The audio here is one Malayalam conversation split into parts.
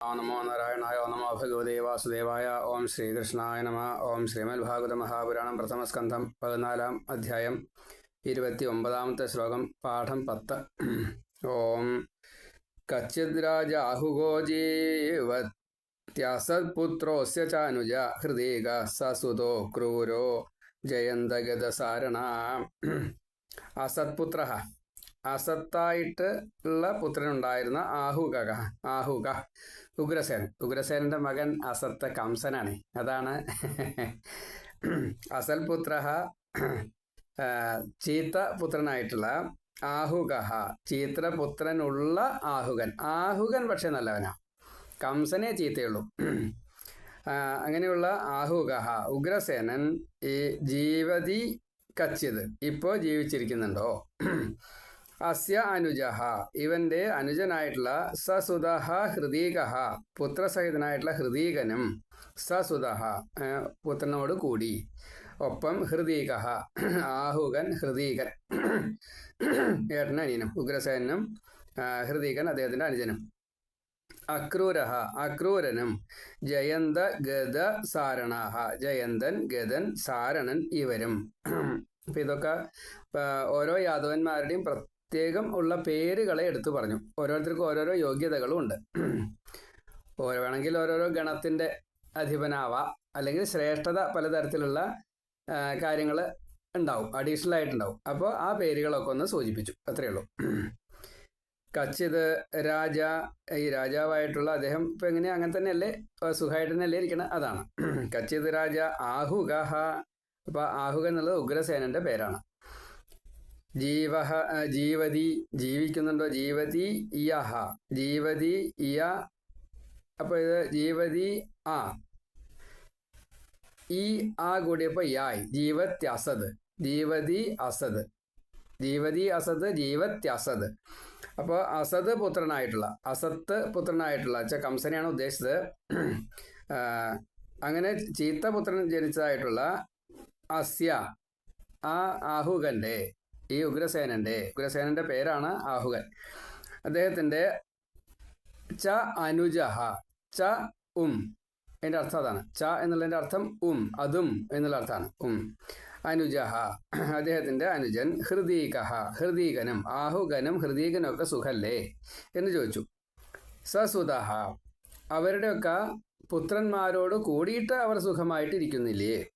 നമോ നാരായണായ ഓം നമോ ഭഗവതേ വാസുദേവായ ഓം ശ്രീകൃഷ്ണായ നമ ഓം ശ്രീമൽ ഭാഗവത മഹാപുരാണം പ്രഥമസ്കന്ധം പതിനാലാം അധ്യായം ഇരുപത്തി ഒമ്പതാമത്തെ ശ്ലോകം പാഠം പത്ത്. ഓം കച്ചിത് രാജാഹുഗോ ചാനുജ ഹൃദീക സസുതോ ക്രൂരോ ജയന്തഗതസാരണ അസത്പുത്ര അസത്തായിട്ട് ഉള്ള പുത്രനുണ്ടായിരുന്ന ആഹുക ആഹുക ഉഗ്രസേൻ ഉഗ്രസേനന്റെ മകൻ അസത്ത കംസനാണ്. അതാണ് അസൽ പുത്ര ചീത്ത പുത്രനായിട്ടുള്ള ആഹുക ചീത്രപുത്രനുള്ള ആഹുകൻ. ആഹുകൻ പക്ഷെ നല്ലവനാ. കംസനെ ചീത്തയുള്ളൂ. അങ്ങനെയുള്ള ആഹുക ഉഗ്രസേനൻ ഈ ജീവതി കച്ചിത് ഇപ്പോൾ ജീവിച്ചിരിക്കുന്നുണ്ടോ? അസ്യ അനുജഹ ഇവന്റെ അനുജനായിട്ടുള്ള സസുതഹ ഹൃദീകഹ പുത്രസഹിതനായിട്ടുള്ള ഹൃദീകനും സസുതഹ പുത്രനോട് കൂടി. ഒപ്പം ഹൃദീകഹ ആഹുകൻ ഹൃദീകൻ ഏട്ടനും അനിയനും ഉഗ്രസേനും ഹൃദീകൻ അദ്ദേഹത്തിന്റെ അനുജനും. അക്രൂരഹ അക്രൂരനും ജയന്ത ഗത സാരണാഹ ജയന്തൻ ഗതൻ സാരണൻ ഇവരും. അപ്പൊ ഇതൊക്കെ ഓരോ യാദവന്മാരുടെയും പ്രത്യേകം ഉള്ള പേരുകളെ എടുത്തു പറഞ്ഞു. ഓരോരുത്തർക്കും ഓരോരോ യോഗ്യതകളും ഉണ്ട്. ഓരോ വേണമെങ്കിൽ ഓരോരോ ഗണത്തിന്റെ അധിപനാവാം. അല്ലെങ്കിൽ ശ്രേഷ്ഠത പലതരത്തിലുള്ള കാര്യങ്ങൾ ഉണ്ടാവും. അഡീഷണൽ ആയിട്ടുണ്ടാവും. അപ്പോൾ ആ പേരുകളൊക്കെ ഒന്ന് സൂചിപ്പിച്ചു. അത്രയേ ഉള്ളൂ. കച്ചിത് രാജ ഈ രാജാവായിട്ടുള്ള അദ്ദേഹം ഇപ്പൊ എങ്ങനെയാ അങ്ങനെ തന്നെയല്ലേ? സുഖമായിട്ട് തന്നെയല്ലേ ഇരിക്കണം? അതാണ്. കച്ചിത് രാജ ആഹുഗഹ. അപ്പൊ ആഹുക എന്നുള്ളത് ഉഗ്രസേനന്റെ പേരാണ്. ജീവഹ ജീവതി ജീവിക്കുന്നുണ്ടോ? ജീവതി ഇയഹ. ജീവതി ഇയ അപ്പൊ ഇത് ജീവതി ആ. ഈ ആ കൂടിയപ്പോ യായ്. ജീവത്യസത്. ജീവതി അസത്. ജീവതി അസത് ജീവത്യസത്. അപ്പോൾ അസത് പുത്രനായിട്ടുള്ള അസത്ത് പുത്രനായിട്ടുള്ള വെച്ചാൽ കംസനെയാണ് ഉദ്ദേശിച്ചത്. അങ്ങനെ ചീത്ത പുത്രൻ ജനിച്ചതായിട്ടുള്ള അസ്യ ആ ആഹുകന്റെ ഈ ഉഗ്രസേനന്റെ ഉഗ്രസേനന്റെ പേരാണ് ആഹുകൻ. അദ്ദേഹത്തിന്റെ ച അനുജഹ ച ഉം എന്റെ അർത്ഥം അതാണ്. ച എന്നുള്ളതിന്റെ അർത്ഥം ഉം അതും എന്നുള്ള അർത്ഥമാണ്. ഉം. അനുജഹ അദ്ദേഹത്തിന്റെ അനുജൻ ഹൃദീകഹ ഹൃദീകനും ആഹുകനും ഹൃദീകനൊക്കെ സുഖല്ലേ എന്ന് ചോദിച്ചു. സസുതഹ അവരുടെയൊക്കെ പുത്രന്മാരോട് കൂടിയിട്ട് അവർ സുഖമായിട്ടിരിക്കുന്നില്ലേ?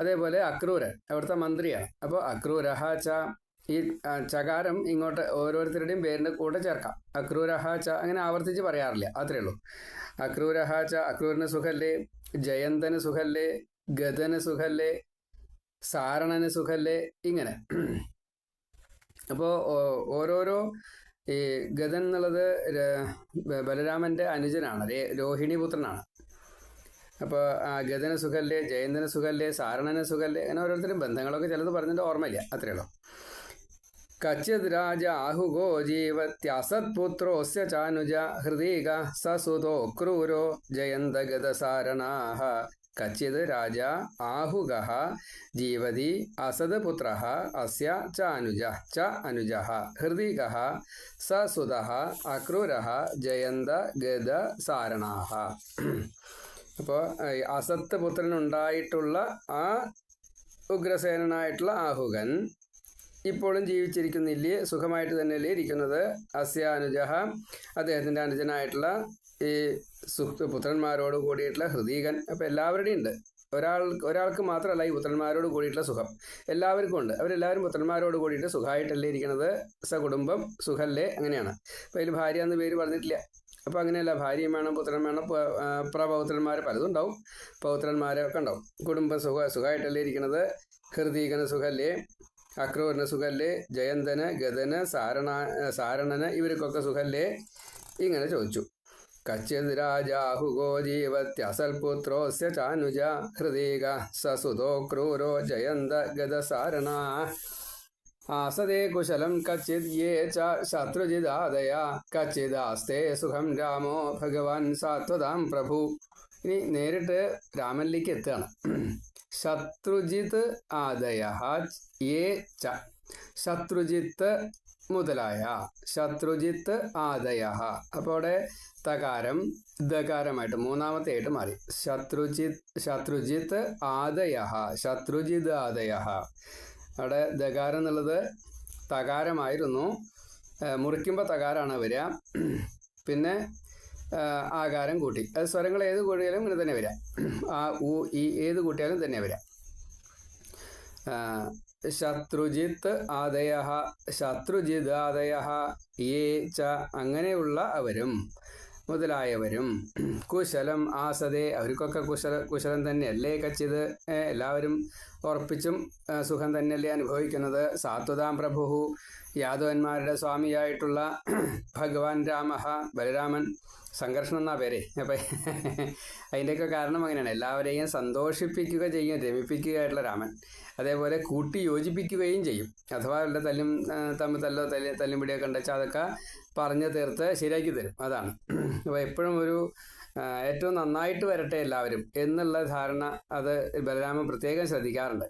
അതേപോലെ അക്രൂരൻ അവിടുത്തെ മന്ത്രിയാണ് അപ്പോൾ അക്രൂരഹ ച ഈ ചകാരം ഇങ്ങോട്ട് ഓരോരുത്തരുടെയും പേരിന്റെ കൂടെ ചേർക്കാം. അക്രൂരഹ ച അങ്ങനെ ആവർത്തിച്ച് പറയാറില്ല. അത്രേ ഉള്ളൂ. അക്രൂരഹ ച അക്രൂരന് സുഖല്ലേ? ജയന്തന് സുഖല്ലേ? ഗതന് സുഖല്ലേ? സാരണന് സുഖല്ലേ? ഇങ്ങനെ. അപ്പോൾ ഓരോരോ ഈ ഗതൻ എന്നുള്ളത് ബലരാമന്റെ അനുജനാണ്. രോഹിണി പുത്രനാണ്. അപ്പോൾ ഗതന സുഖല്ലേ ജയന്തന സുഖല്ലേ സാരണന സുഖല്ലേ അങ്ങനെ ഓരോരുത്തരും ബന്ധങ്ങളൊക്കെ ചിലത് പറഞ്ഞിട്ട് ഓർമ്മയില്ല അത്രയുള്ളൂ കച്ചിത് രാജ ആഹുഗോ ജീവത്യസത്പുത്രോസ്യ ചാനുജ ഹൃദീക സസുതോ ക്രൂരോ ജയന്തഗതസാരണാഹ കച്ചിത് രാജ ആഹുഗ ജീവതി അസത് പുത്ര അസ്യ ച അനുജ ച അനുജ ഹൃദീക സസുത അക്രൂര ജയന്ത ഗത സാരണാഹ. അപ്പോൾ അസത്ത് പുത്രനുണ്ടായിട്ടുള്ള ആ ഉഗ്രസേനനായിട്ടുള്ള ആഹുകൻ ഇപ്പോഴും ജീവിച്ചിരിക്കുന്നില്ലേ സുഖമായിട്ട് തന്നെയല്ലേ ഇരിക്കുന്നത്? അസ്യാനുജഹ അദ്ദേഹത്തിന്റെ അനുജനായിട്ടുള്ള ഈ സുഹൃത്ത് പുത്രന്മാരോട് കൂടിയിട്ടുള്ള ഹൃദീകൻ. അപ്പോൾ എല്ലാവരുടെയും ഉണ്ട്. ഒരാൾ ഒരാൾക്ക് മാത്രമല്ല ഈ പുത്രന്മാരോട് കൂടിയിട്ടുള്ള സുഖം. എല്ലാവർക്കും ഉണ്ട്. അവരെല്ലാവരും പുത്രന്മാരോട് കൂടിയിട്ട് സുഖമായിട്ടല്ലേ ഇരിക്കുന്നത്? സകുടുംബം സുഖല്ലേ അങ്ങനെയാണ്. അപ്പോൾ അതിൽ ഭാര്യ എന്ന് പേര് പറഞ്ഞിട്ടില്ല. അപ്പം അങ്ങനെയല്ല ഭാര്യയും വേണം പുത്രൻ വേണം പ്രപൗത്രന്മാർ പലതും ഉണ്ടാവും. പൗത്രന്മാരൊക്കെ ഉണ്ടാവും. കുടുംബം സുഖ സുഖമായിട്ടല്ലേ ഇരിക്കുന്നത്? ഹൃദീകന സുഖല്ലേ? അക്രൂരന് സുഖല്ലേ? ജയന്തന് ഗതന് സാരണ സാരണന് ഇവർക്കൊക്കെ സുഖല്ലേ? ഇങ്ങനെ ചോദിച്ചു. കച്ചിത് രാജാഹുഗോ ജീവത്യസൽപുത്രോസ്യ ചാനുജ ഹൃദീക സസുതോ ക്രൂരോ ജയന്ത ഗതസാരണ ആസദേ കുശലം കച്ചിത് യേ ച ശത്രുജിതാദയ കച്ചിദാസ്തേ സുഖം രാമോ ഭഗവാൻ സാത്വതാം പ്രഭു ഇനി നേരിട്ട് രാമനിലേക്ക് എത്തുകയാണ്. ശത്രുജിത് ആദയ യേ ച. ശത്രുജിത്ത് മുതലായ ശത്രുജിത്ത് ആദയ. അപ്പോൾ അവിടെ തകാരം ദകാരമായിട്ട് മൂന്നാമത്തെ ആയിട്ട് മാറി. ശത്രുജിത് ശത്രുജിത്ത് ആദയ ശത്രുജിത് ആദയ. അവിടെ ദകാരം എന്നുള്ളത് തകാരമായിരുന്നു. മുറിക്കുമ്പോൾ തകാരാണ് വരിക. പിന്നെ ആകാരം കൂട്ടി. അത് സ്വരങ്ങൾ ഏത് കൂടിയാലും ഇങ്ങനെ തന്നെ വരിക. ആ ഉ ഈ ഏത് കൂട്ടിയാലും തന്നെ വരിക. ശത്രുജിത്ത് ആദയ ശത്രുജിത് ആദയ ഏ ച അങ്ങനെയുള്ള അവരും. മുതലായവരും കുശലം ആസതെ അവർക്കൊക്കെ കുശല കുശലം തന്നെയല്ലേ കച്ചിത്? എല്ലാവരും ഉറപ്പിച്ചും സുഖം തന്നെയല്ലേ അനുഭവിക്കുന്നത്. സാത്വതാം പ്രഭു യാദവന്മാരുടെ സ്വാമിയായിട്ടുള്ള ഭഗവാൻ രാമ ബലരാമൻ സംഘർഷണം എന്നാ പേരെ? അപ്പം അതിന്റെയൊക്കെ കാരണം അങ്ങനെയാണ്. എല്ലാവരെയും സന്തോഷിപ്പിക്കുക ചെയ്യും രമിപ്പിക്കുകയായിട്ടുള്ള രാമൻ. അതേപോലെ കൂട്ടി യോജിപ്പിക്കുകയും ചെയ്യും. അഥവാ അവരുടെ തല്ലും തമ്മിൽ തല്ലോ തല്ലി തല്ലും പിടിയൊക്കെ ഉണ്ടെച്ചാൽ അതൊക്കെ പറഞ്ഞ് തീർത്ത് ശരിയാക്കി തരും. അതാണ്. അപ്പോൾ എപ്പോഴും ഒരു ഏറ്റവും നന്നായിട്ട് വരട്ടെ എല്ലാവരും എന്നുള്ള ധാരണ അത് ബലരാമൻ പ്രത്യേകം ശ്രദ്ധിക്കാറുണ്ട്.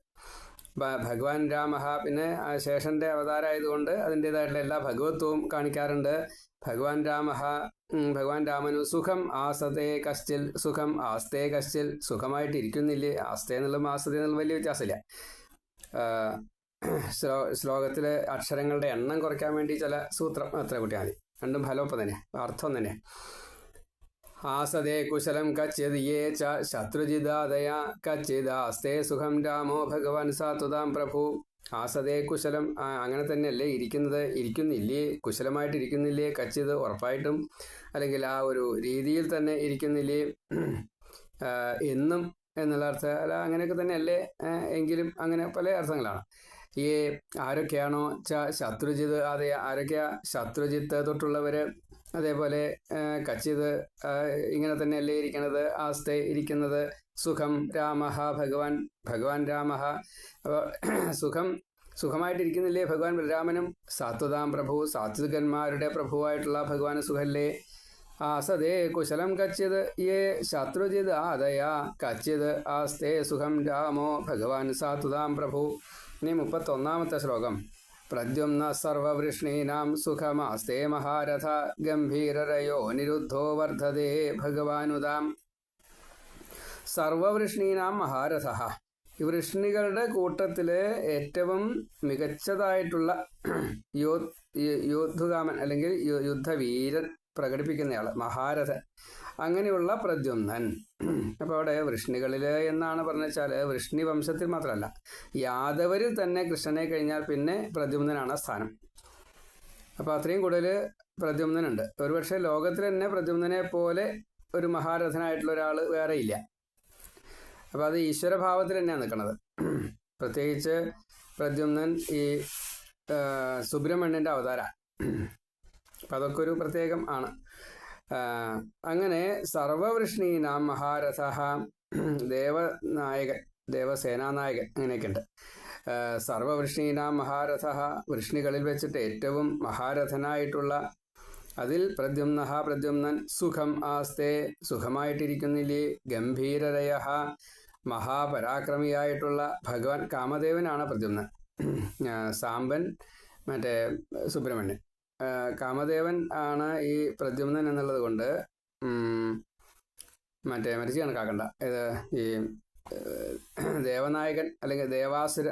ഭഗവാൻ രാമ പിന്നെ ശേഷന്റെ അവതാരമായതുകൊണ്ട് അതിന്റെതായിട്ടുള്ള എല്ലാ ഭഗവത്വവും കാണിക്കാറുണ്ട്. ഭഗവാൻ രാമ ഭഗവാൻ രാമനു സുഖം ആസതേ കശ്ചിൽ സുഖം ആസ്തേ കശ്ചിൽ സുഖമായിട്ട് ഇരിക്കുന്നില്ലേ ആസ്തേ എന്നുള്ളത് ആസ്തേ എന്നുള്ള വലിയ വ്യത്യാസമില്ല. ശ്ലോ ശ്ലോകത്തിലെ അക്ഷരങ്ങളുടെ എണ്ണം കുറയ്ക്കാൻ വേണ്ടി ചില സൂത്രം അത്ര കൂട്ടിയാൽ മതി? രണ്ടും ഫലമൊപ്പം തന്നെ അർത്ഥം തന്നെ. ആസദേ കുശലം കച്ചിത് യേ ച ശത്രുജിതാദയ കച്ചിദാസ്തേ സുഖം രാമോ ഭഗവാൻ സാത്വതാം പ്രഭു. ആസദേ കുശലം അങ്ങനെ തന്നെയല്ലേ ഇരിക്കുന്നത്? ഇരിക്കുന്നില്ലേ? കുശലമായിട്ട് ഇരിക്കുന്നില്ലേ കച്ചിത് ഉറപ്പായിട്ടും അല്ലെങ്കിൽ ആ ഒരു രീതിയിൽ തന്നെ ഇരിക്കുന്നില്ലേ? എന്നും എന്നുള്ള അർത്ഥം അല്ല അങ്ങനെയൊക്കെ തന്നെയല്ലേ എങ്കിലും അങ്ങനെ പല അർത്ഥങ്ങളാണ്. ഈ ആരൊക്കെയാണോ ശത്രുജിത് അതെ ആരൊക്കെയാ ശത്രുജിത്ത് തൊട്ടുള്ളവര് അതേപോലെ കച്ചിത് ഇങ്ങനെ തന്നെയല്ലേ ഇരിക്കണത്? ആസ്തെ ഇരിക്കുന്നത് സുഖം രാമ ഭഗവാൻ ഭഗവാൻ രാമഹ. സുഖം സുഖമായിട്ടിരിക്കുന്നില്ലേ ഭഗവാൻ ബലരാമനും? സാത്വതാം പ്രഭു സാത്വികന്മാരുടെ പ്രഭുവായിട്ടുള്ള ഭഗവാൻ സുഖല്ലേ? ആസതേ കുശലം കച്ചിത് യേ ശത്രുജിത് ആദയാ കച്ചിത് ആസ്തേ സുഖം രാമോ ഭഗവാൻ സാത്വതാം പ്രഭു. ഇനി മുപ്പത്തൊന്നാമത്തെ ശ്ലോകം. പ്രദ്യുമ്ന സർവവൃഷ്ണീനാം സുഖമാസ്തേ മഹാരഥ ഗംഭീരരയോ നിരുദ്ധോ വർദ്ധതേ ഭഗവാനുദാം. സർവവൃഷ്ണീനാം മഹാരഥ. വൃഷ്ണികളുടെ കൂട്ടത്തിൽ ഏറ്റവും മികച്ചതായിട്ടുള്ള യോദ്ധുകാമൻ അല്ലെങ്കിൽ യുദ്ധവീരൻ പ്രകടിപ്പിക്കുന്നയാൾ മഹാരഥൻ. അങ്ങനെയുള്ള പ്രദ്യുന്ദൻ അപ്പോൾ അവിടെ വൃഷ്ണികളിൽ എന്നാണ് പറഞ്ഞാൽ വൃഷ്ണി വംശത്തിൽ മാത്രമല്ല യാദവരിൽ തന്നെ കൃഷ്ണനെ കഴിഞ്ഞാൽ പിന്നെ പ്രദ്യുമ്നനാണ് സ്ഥാനം. അപ്പോൾ അത്രയും കൂടുതൽ പ്രദ്യുമ്നനുണ്ട്. ഒരുപക്ഷെ ലോകത്തിൽ തന്നെ പ്രദ്യുമ്നനെ പോലെ ഒരു മഹാരഥനായിട്ടുള്ള ഒരാൾ വേറെ ഇല്ല. അപ്പോൾ അത് ഈശ്വരഭാവത്തിൽ തന്നെയാണ് നിൽക്കുന്നത് പ്രത്യേകിച്ച് പ്രദ്യുമ്നൻ ഈ സുബ്രഹ്മണ്യന്റെ അവതാര. അപ്പം അതൊക്കെ ഒരു പ്രത്യേകം ആണ്. അങ്ങനെ സർവവൃഷ്ണീനാം മഹാരഥ ദേവനായകൻ ദേവസേനാനായകൻ അങ്ങനെയൊക്കെയുണ്ട്. സർവവൃഷ്ണീനാം മഹാരഥ വൃഷ്ണികളിൽ വെച്ചിട്ട് ഏറ്റവും മഹാരഥനായിട്ടുള്ള അതിൽ പ്രദ്യുമ്ന പ്രദ്യുമ്നൻ സുഖം ആസ്തേ സുഖമായിട്ടിരിക്കുന്നില്ലേ ഗംഭീരരയ മഹാപരാക്രമിയായിട്ടുള്ള ഭഗവാൻ കാമദേവനാണ് പ്രദ്യുമ്നൻ. ആ, സാമ്പൻ മറ്റേ സുബ്രഹ്മണ്യൻ. കാമദേവൻ ആണ് ഈ പ്രദ്യുമ്നൻ എന്നുള്ളത് കൊണ്ട് മറ്റേ മരിച്ചു കണക്കാക്കണ്ട. ഇത് ഈ ദേവനായകൻ അല്ലെങ്കിൽ ദേവാസുര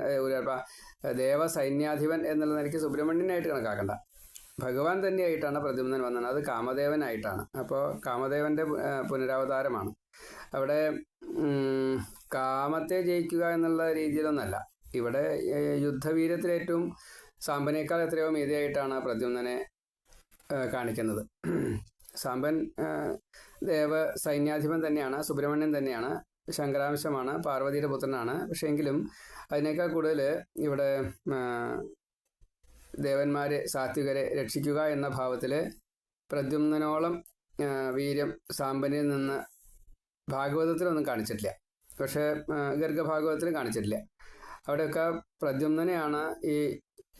ദേവസൈന്യാധിപൻ എന്നുള്ള നിലയ്ക്ക് സുബ്രഹ്മണ്യനായിട്ട് കണക്കാക്കണ്ട. ഭഗവാൻ തന്നെയായിട്ടാണ് പ്രദ്യുമ്നൻ വന്നത്. അത് കാമദേവനായിട്ടാണ്. അപ്പോൾ കാമദേവന്റെ പുനരാവതാരമാണ്. അവിടെ കാമത്തെ ജയിക്കുക എന്നുള്ള രീതിയിലൊന്നല്ല. ഇവിടെ ഏറ്റവും സാമ്പനേക്കാൾ എത്രയോ മീതിയായിട്ടാണ് പ്രദ്യുമ്നനെ കാണിക്കുന്നത്. സാമ്പൻ ദേവ സൈന്യാധിപൻ തന്നെയാണ് സുബ്രഹ്മണ്യൻ തന്നെയാണ് ശങ്കരാംശമാണ് പാർവതിയുടെ പുത്രനാണ്. പക്ഷേ എങ്കിലും അതിനേക്കാൾ കൂടുതൽ ഇവിടെ ദേവന്മാരെ സാത്വികരെ രക്ഷിക്കുക എന്ന ഭാവത്തിൽ പ്രദ്യുമ്നോളം വീര്യം സാമ്പനിൽ നിന്ന് ഭാഗവതത്തിലൊന്നും കാണിച്ചിട്ടില്ല. പക്ഷേ ഗർഗഭാഗവതത്തിലും കാണിച്ചിട്ടില്ല. അവിടെയൊക്കെ പ്രദ്യുമ്നനെയാണ് ഈ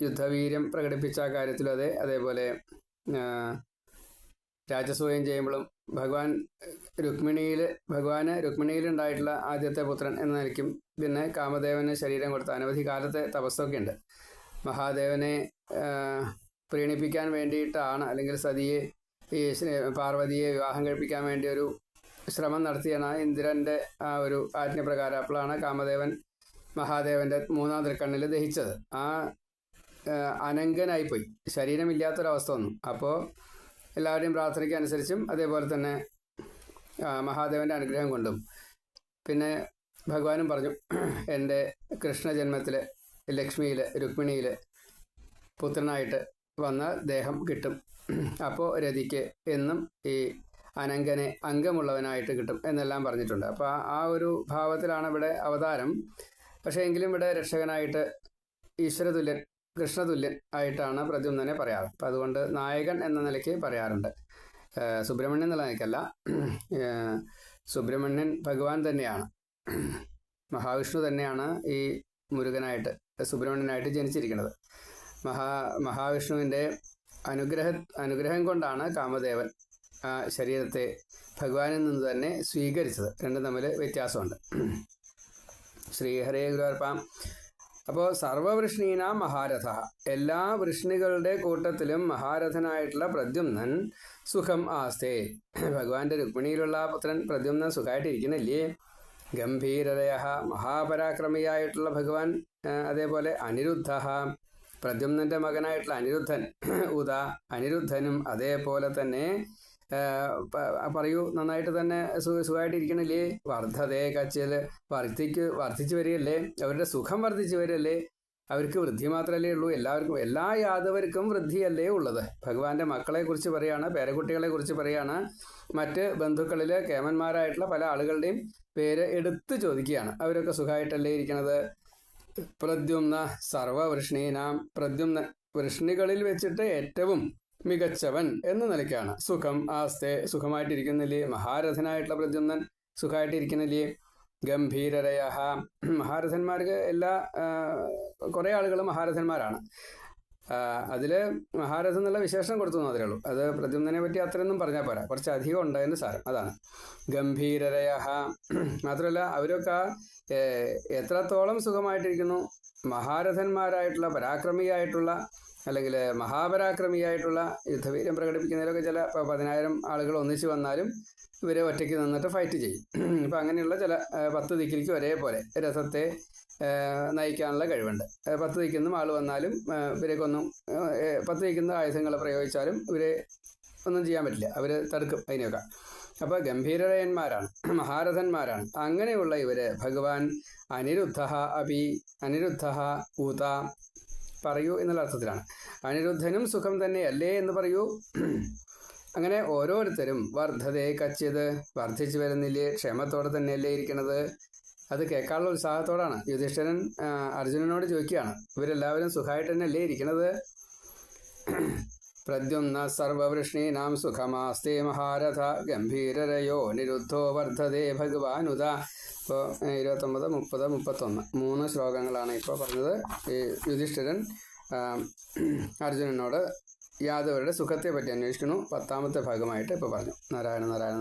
യുദ്ധവീര്യം പ്രകടിപ്പിച്ച കാര്യത്തിലും അതെ. അതേപോലെ രാജസൂയം ചെയ്യുമ്പോഴും ഭഗവാൻ രുക്മിണിയിൽ ഭഗവാന് രുക്മിണിയിലുണ്ടായിട്ടുള്ള ആദ്യത്തെ പുത്രൻ എന്ന നിലയ്ക്കും പിന്നെ കാമദേവന് ശരീരം കൊടുത്ത അനവധി കാലത്തെ തപസ്സൊക്കെ ഉണ്ട്. മഹാദേവനെ പ്രീണിപ്പിക്കാൻ വേണ്ടിയിട്ടാണ് അല്ലെങ്കിൽ സതിയെ ഈ പാർവതിയെ വിവാഹം കഴിപ്പിക്കാൻ വേണ്ടി ഒരു ശ്രമം നടത്തിയാണ് ഇന്ദ്രന്റെ ആ ഒരു ആജ്ഞപ്രകാരം അപ്പോഴാണ് കാമദേവൻ മഹാദേവന്റെ മൂന്നാം തൃക്കണ്ണിൽ ദഹിച്ചത്. ആ അനങ്കനായിപ്പോയി ശരീരമില്ലാത്തൊരവസ്ഥ വന്നു. അപ്പോൾ എല്ലാവരുടെയും പ്രാർത്ഥനയ്ക്ക് അനുസരിച്ചും അതേപോലെ തന്നെ മഹാദേവന്റെ അനുഗ്രഹം കൊണ്ടും. പിന്നെ ഭഗവാനും പറഞ്ഞു എന്റെ കൃഷ്ണജന്മത്തിൽ ലക്ഷ്മിയിൽ രുക്മിണിയിൽ പുത്രനായിട്ട് വന്ന ദേഹം കിട്ടും. അപ്പോൾ രതിക്ക് എന്നും ഈ അനങ്കനെ അംഗമുള്ളവനായിട്ട് കിട്ടും എന്നെല്ലാം പറഞ്ഞിട്ടുണ്ട്. അപ്പോൾ ആ ഒരു ഭാവത്തിലാണ് ഇവിടെ അവതാരം. പക്ഷേ എങ്കിലും ഇവിടെ രക്ഷകനായിട്ട് ഈശ്വരതുല്യൻ കൃഷ്ണതുല്യൻ ആയിട്ടാണ് പ്രദ്യുമ്നനെ പറയാറ്. അപ്പം അതുകൊണ്ട് നായകൻ എന്ന നിലയ്ക്ക് പറയാറുണ്ട്. സുബ്രഹ്മണ്യൻ എന്നുള്ള നിലയ്ക്കല്ല. സുബ്രഹ്മണ്യൻ ഭഗവാൻ തന്നെയാണ്. മഹാവിഷ്ണു തന്നെയാണ് ഈ മുരുകനായിട്ട് സുബ്രഹ്മണ്യനായിട്ട് ജനിച്ചിരിക്കുന്നത്. മഹാ മഹാവിഷ്ണുവിന്റെ അനുഗ്രഹ അനുഗ്രഹം കൊണ്ടാണ് കാമദേവൻ ആ ശരീരത്തെ ഭഗവാനിൽ നിന്ന് തന്നെ സ്വീകരിച്ചത്. രണ്ടും തമ്മിൽ വ്യത്യാസമുണ്ട്. ശ്രീഹരേ ഗുരുവർപ്പാം അപ്പോൾ സർവവൃഷ്ണീന മഹാരഥ. എല്ലാ വൃഷ്ണികളുടെ കൂട്ടത്തിലും മഹാരഥനായിട്ടുള്ള പ്രദ്യുമ്നൻ സുഖം ആസ്തേ. ഭഗവാന്റെ രുക്മിണിയിലുള്ള പുത്രൻ പ്രദ്യുമ്നൻ സുഖമായിട്ടിരിക്കുന്നില്ലേ ഗംഭീരതയ മഹാപരാക്രമിയായിട്ടുള്ള ഭഗവാൻ അതേപോലെ അനിരുദ്ധ. പ്രദ്യുമ്നന്റെ മകനായിട്ടുള്ള അനിരുദ്ധൻ ഉദാ അനിരുദ്ധനും അതേപോലെ തന്നെ പറയൂ. നന്നായിട്ട് തന്നെ സുഖമായിട്ട് ഇരിക്കണില്ലേ വർദ്ധതേ കച്ചിൽ വർദ്ധിക്ക് വർദ്ധിച്ചു വരികയല്ലേ? അവരുടെ സുഖം വർദ്ധിച്ചു വരികയല്ലേ? അവർക്ക് വൃദ്ധി മാത്രമല്ലേ ഉള്ളൂ. എല്ലാവർക്കും എല്ലാ യാദവർക്കും വൃദ്ധിയല്ലേ ഉള്ളത്. ഭഗവാന്റെ മക്കളെ കുറിച്ച് പറയാണ് പേരക്കുട്ടികളെ കുറിച്ച് പറയാണ്. മറ്റ് ബന്ധുക്കളിൽ കേമന്മാരായിട്ടുള്ള പല ആളുകളുടെയും പേര് എടുത്തു ചോദിക്കുകയാണ്. അവരൊക്കെ സുഖമായിട്ടല്ലേ ഇരിക്കണത്? പ്രദ്യുമ്ന സർവവൃഷ്ണീനാം. പ്രദ്യുമ്ന വൃഷ്ണികളിൽ വെച്ചിട്ട് ഏറ്റവും മികച്ചവൻ എന്ന നിലയ്ക്കാണ്. സുഖം ആസ്തെ സുഖമായിട്ടിരിക്കുന്നില്ലേ? മഹാരഥനായിട്ടുള്ള പ്രദ്യുമ്നൻ സുഖമായിട്ടിരിക്കുന്നില്ലേ? ഗംഭീരരയഹ മഹാരഥന്മാർക്ക് എല്ലാ കുറേ ആളുകളും മഹാരഥന്മാരാണ്. അതിൽ മഹാരഥൻ എന്നുള്ള വിശേഷണം കൊടുത്തു മാത്രമേ ഉള്ളൂ. അത് പ്രദ്യുമ്നെ പറ്റി അത്രയൊന്നും പറഞ്ഞാൽ പോരാ. കുറച്ച് അധികം ഉണ്ടായെന്ന് സാരം. അതാണ്. ഗംഭീരരയഹ മാത്രമല്ല അവരൊക്കെ എത്രത്തോളം സുഖമായിട്ടിരിക്കുന്നു? മഹാരഥന്മാരായിട്ടുള്ള പരാക്രമിയായിട്ടുള്ള അല്ലെങ്കിൽ മഹാപരാക്രമിയായിട്ടുള്ള യുദ്ധവീര്യം പ്രകടിപ്പിക്കുന്നതിലൊക്കെ ചില പതിനായിരം ആളുകൾ ഒന്നിച്ചു വന്നാലും ഇവരെ ഒറ്റയ്ക്ക് നിന്നിട്ട് ഫൈറ്റ് ചെയ്യും. ഇപ്പം അങ്ങനെയുള്ള ചില പത്ത് ദിക്കിലേക്ക് ഒരേപോലെ രഥത്തെ നയിക്കാനുള്ള കഴിവുണ്ട്. പത്ത് ദിക്കുന്നും ആൾ വന്നാലും ഇവരെക്കൊന്നും പത്ത് ദിക്കുന്ന ആയുധങ്ങൾ പ്രയോഗിച്ചാലും ഇവരെ ഒന്നും ചെയ്യാൻ പറ്റില്ല. അവർ തടുക്കും അതിനെയൊക്കെ. അപ്പോൾ ഗംഭീരരയന്മാരാണ് മഹാരഥന്മാരാണ്. അങ്ങനെയുള്ള ഇവർ ഭഗവാൻ അനിരുദ്ധ അപി അനിരുദ്ധ ഊത പറയൂ എന്നുള്ള അർത്ഥത്തിലാണ്. അനിരുദ്ധനും സുഖം തന്നെയല്ലേ എന്ന് പറയൂ. അങ്ങനെ ഓരോരുത്തരും വർദ്ധതയെ കച്ചിയത് വർദ്ധിച്ചു വരുന്നില്ലേ ക്ഷേമത്തോടെ തന്നെയല്ലേ ഇരിക്കുന്നത്? അത് കേൾക്കാനുള്ള ഉത്സാഹത്തോടാണ്. യുധിഷ്ഠിരൻ അർജുനനോട് ചോദിക്കുകയാണ് ഇവരെല്ലാവരും സുഖമായിട്ട് തന്നെയല്ലേ ഇരിക്കുന്നത്? പ്രദ്യുമ്ന സർവവൃഷ്ണീനാം സുഖമാസ്തേ മഹാരഥ ഗംഭീരരയോ നിരുദ്ധോ വർദ്ധതേ ഭഗവാനുത ഇപ്പോൾ ഇരുപത്തൊമ്പത് മുപ്പത് മുപ്പത്തൊന്ന്. മൂന്ന് ശ്ലോകങ്ങളാണ് ഇപ്പോൾ പറഞ്ഞത്. ഈ യുധിഷ്ഠിരൻ അർജുനനോട് യാദവരുടെ സുഖത്തെ പറ്റി അന്വേഷിക്കുന്നു. പത്താമത്തെ ഭാഗമായിട്ട് ഇപ്പോൾ പറഞ്ഞു. നാരായണ നാരായണ